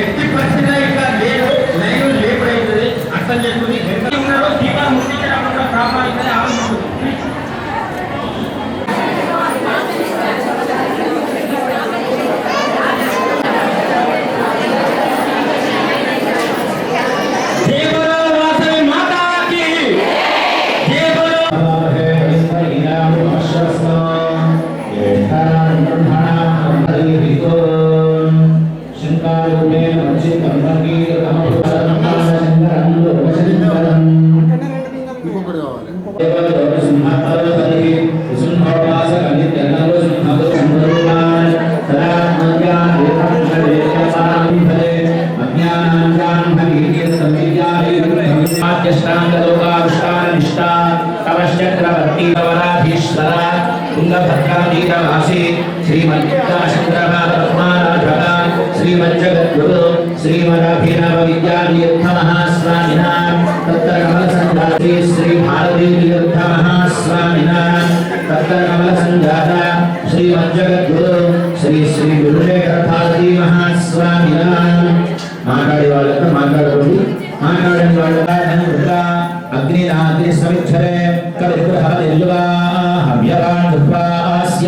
ఎట్టి పరిస్థితి శ్రీమజ్జగద్గురు శ్రీమదభినవ విద్యాతీర్థ మహాస్వామిన తత్ర కమల సంజాతి శ్రీ భారతీ తీర్థ మహాస్వామిన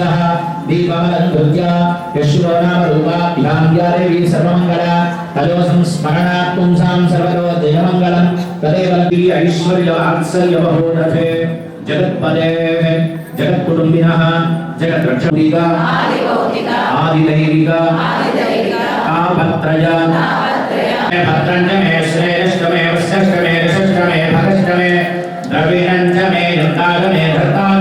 वीरः दीपवलन्धुत्या यशुरो नाम रूपा विभाव्यारे सर्वमङ्गला तयोसं स्मरणात् पुंसां सर्वतो देवमङ्गलं तदेव ऐश्वर्यवात्सल्यवहोरथे जगत्पदे जगत्कुटुम्बिनः जगद्रक्षणीका आदिदैविका आपत्रया भद्रं च मे श्रेष्ठमे वश्रेष्ठमे रषष्ठमे भगष्ठमे द्रविणं च मे युक्तागमे धर्ता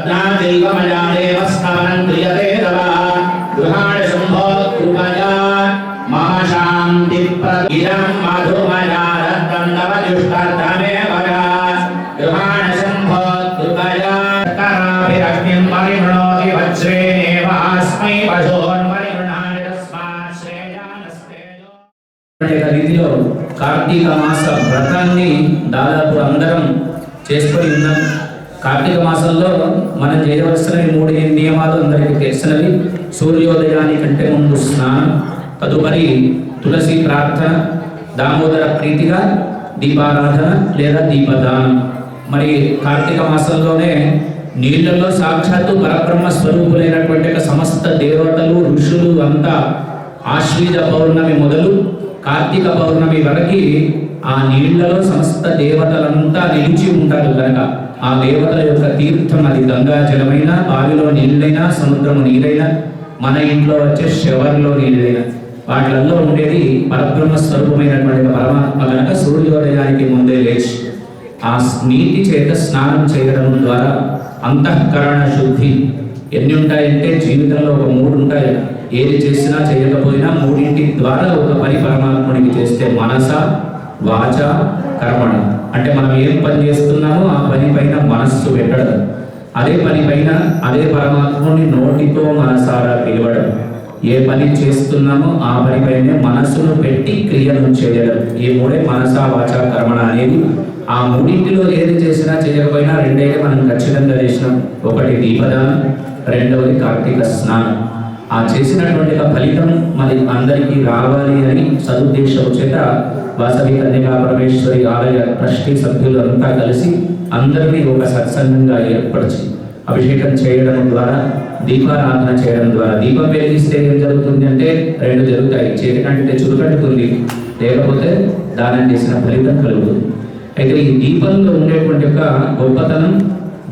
దత్నాదైవమయాదేవ స్నానం క్రియతే తవ గృహాణ శంభో కృపయా మమ శాంతి ప్రదిరం మధుమయా రత్నం నవజుష్టార్థమే వరా గృహాణ శంభో కృపయా కరాభిరగ్నిం పరిమృణోతి వజ్రేణేవాస్మై పశోన్మరిమృణాని తస్మాత్ శ్రేయానస్తేజో అనేక రీతిలో కార్తీక మాస వ్రతాన్ని దాదాపు అందరం చేసుకొని ఉన్నాం. కార్తీక మాసంలో మనం చేయవలసిన మూడు నియమాలు అందరికీ తెలిసినవి. సూర్యోదయానికంటే ముందు స్నానం తదుపరి తులసి ప్రార్థన దామోదర ప్రీతిగా దీపారాధన లేదా దీపదానం. మరి కార్తీక మాసంలోనే నీళ్ళలో సాక్షాత్తు పరబ్రహ్మ స్వరూపులైనటువంటి సమస్త దేవతలు ఋషులు అంతా ఆశ్వీజ పౌర్ణమి మొదలు కార్తీక పౌర్ణమి వరకు ఆ నీళ్ళలో సమస్త దేవతలంతా నిలిచి ఉంటారు కనుక ఆ దేవతల యొక్క తీర్థం అది గంగా జలమైనా బావిలో నీళ్ళైనా సముద్రము నీరైనా మన ఇంట్లో వచ్చే షవర్లో నీళ్ళైనా. వాటిలలో ఉండేది పరబ్రహ్మ స్వరూపమైనటువంటి పరమాత్మ కనుక సూర్యోదయానికి ముందే లేచి ఆ నీటి చేత స్నానం చేయడం ద్వారా అంతఃకరణ శుద్ధి ఎన్ని ఉంటాయంటే జీవితంలో ఒక మూడు ఉంటాయి. ఏది చేసినా చేయకపోయినా మూడింటి ద్వారా ఒక పని పరమాత్ముడికి చేస్తే మనస వాచ కర్మణ. అంటే మనం ఏం పని చేస్తున్నామో ఆ పని పైన మనస్సు పెట్టడం అదే పని పైన అదే పరమాత్మని నోటితో మనసారా పిలవడం. ఏ పని చేస్తున్నామో ఆ పని పైనే మనస్సును పెట్టి క్రియను చేయడం. ఈ మూడే మనసా వాచ కర్మణ అనేది. ఆ మూడింటిలో ఏది చేసినా చేయకపోయినా రెండైతే మనం ఖచ్చితంగా చేసినాం. ఒకటి దీపదానం రెండవది కార్తీక స్నానం. ఆ చేసినటువంటి ఫలితం మరి అందరికీ రావాలి అని సదుద్దేశం చేత వాసవి కన్యకా పరమేశ్వరి ఆలయ ట్రస్టీ సభ్యులు అంతా కలిసి అందరినీ ఒక సత్సంగంగా ఏర్పరిచి అభిషేకం చేయడం ద్వారా దీపారాధన చేయడం ద్వారా దీపం వెలిగిస్తే ఏం జరుగుతుంది అంటే రెండు జరుగుతాయి. చేతికంటే చురుకట్టుకుంది లేకపోతే దానం చేసిన ఫలితం కలుగుతుంది. అయితే ఈ దీపంలో ఉండేటువంటి ఒక గొప్పతనం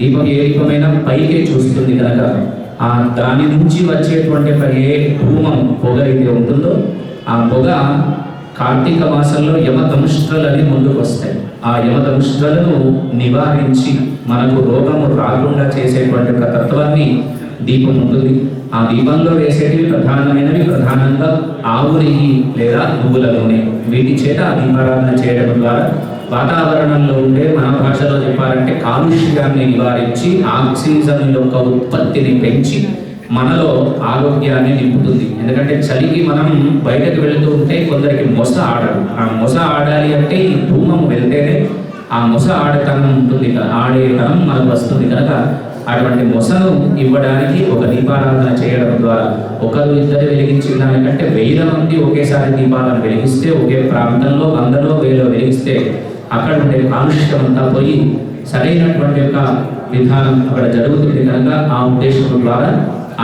దీపం ఏ దీపమైనా పైకే చూస్తుంది కనుక ఆ దాని నుంచి వచ్చేటువంటి ఒక ఏ ధూమం పొగ అయితే ఉంటుందో ఆ పొగ కార్తీక మాసంలో యమదంష్ట్రలని ముందుకు వస్తాయి ఆ యమదంష్ట్రలను నివారించి మనకు రోగము రాకుండా చేసేటువంటి ఒక తత్వాన్ని దీపం ఉంటుంది. ఆ దీపంలో వేసేటివి ప్రధానమైనవి ప్రధానంగా ఆవు నెయ్యి లేదా నువ్వుల నూనె. వీటి చేత ఆ దీపారాధన చేయడం ద్వారా వాతావరణంలో ఉండే మన భాషలో చెప్పాలంటే కాలుష్యాన్ని నివారించి ఆక్సిజన్ యొక్క ఉత్పత్తిని పెంచి మనలో ఆరోగ్యాన్ని నింపుతుంది. ఎందుకంటే చలికి మనం బయటకు వెళుతూ ఉంటే కొందరికి మొస ఆడదు. ఆ మొస ఆడాలి అంటే ఈ ధూమం వెళ్తేనే ఆ మొస ఆడతనం ఉంటుంది కదా ఆడేతనం మనకు వస్తుంది కనుక అటువంటి మొసను ఇవ్వడానికి ఒక దీపారాధన చేయడం ద్వారా ఒకరు ఇద్దరు వెలిగించిన దానికంటే వేల మంది ఒకేసారి దీపాలను వెలిగిస్తే ఒకే ప్రాంతంలో వందలో వేలో వెలిగిస్తే అక్కడ ఉండే కాలుష్యం అంతా పోయి సరైనటువంటి యొక్క విధానం అక్కడ జరుగుతుంది కనుక ఆ ఉద్దేశం ద్వారా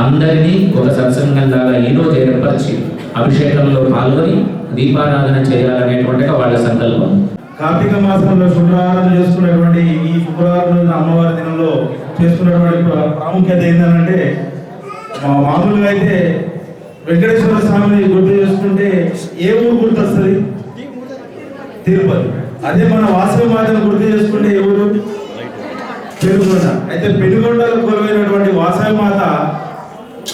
అందరినీ ఒక సత్సంగంలాగా ఈరోజు ఏర్పరిచి అభిషేకంలో పాల్గొని దీపారాధన చేయాలనేటువంటి వాళ్ళ సంకల్పం. కార్తీక మాసంలో శుక్రవారం చేసుకున్నటువంటి ఈ శుక్రవారం రోజున అమ్మవారి దినంలో చేసుకున్నటువంటి ప్రాముఖ్యత ఏంటంటే మామూలుగా అయితే వెంకటేశ్వర స్వామిని గుర్తు చేసుకుంటే ఏ ఊరు గుర్తొస్తుంది? తిరుపతి. అదే మన వాసవి మాతను గుర్తు చేసుకుంటే ఏ ఊరు? పెనుగొండ. అయితే పెనుగొండలో కొలువైనటువంటి వాసవి మాత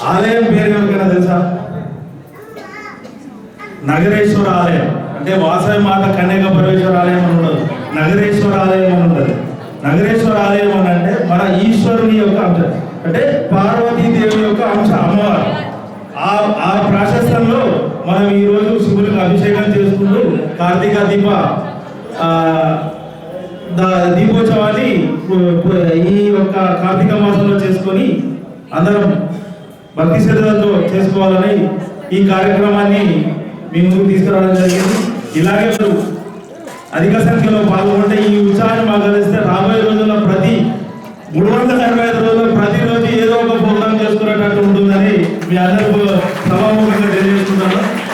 ఆలయం పేరు ఎవరికైనా తెలుసా? నగరేశ్వర ఆలయం. అంటే వాసవి మాత కన్యక పరమేశ్వర ఆలయం అని ఉండదు. నగరేశ్వర ఆలయం అని ఉండదు. నగరేశ్వర ఆలయం అని అంటే మన ఈశ్వరుని యొక్క అంశ. అంటే పార్వతీదేవి యొక్క అంశ అమ్మవారు. ఆ ఆ ప్రాశస్తంలో మనం ఈరోజు శివునికి అభిషేకం చేసుకుంటూ కార్తీక దీప దీపోత్సవాన్ని ఈ యొక్క కార్తీక మాసంలో చేసుకొని అందరం భక్తి శ్రద్ధలతో చేసుకోవాలని ఈ కార్యక్రమాన్ని మీ ముందుకు తీసుకురావడం జరిగింది. ఇలాగే మీరు అధిక సంఖ్యలో పాల్గొంటే ఈ ఉత్సాహాన్ని మాకు కలిస్తే రాబోయే రోజుల్లో ప్రతి మూడు వందల అరవై ఐదు రోజులు ప్రతిరోజు ఏదో ఒక ప్రోగ్రాం చేసుకునేటట్టు ఉంటుందని మీ అందరికీ సభాముఖంగా తెలియజేస్తున్నాను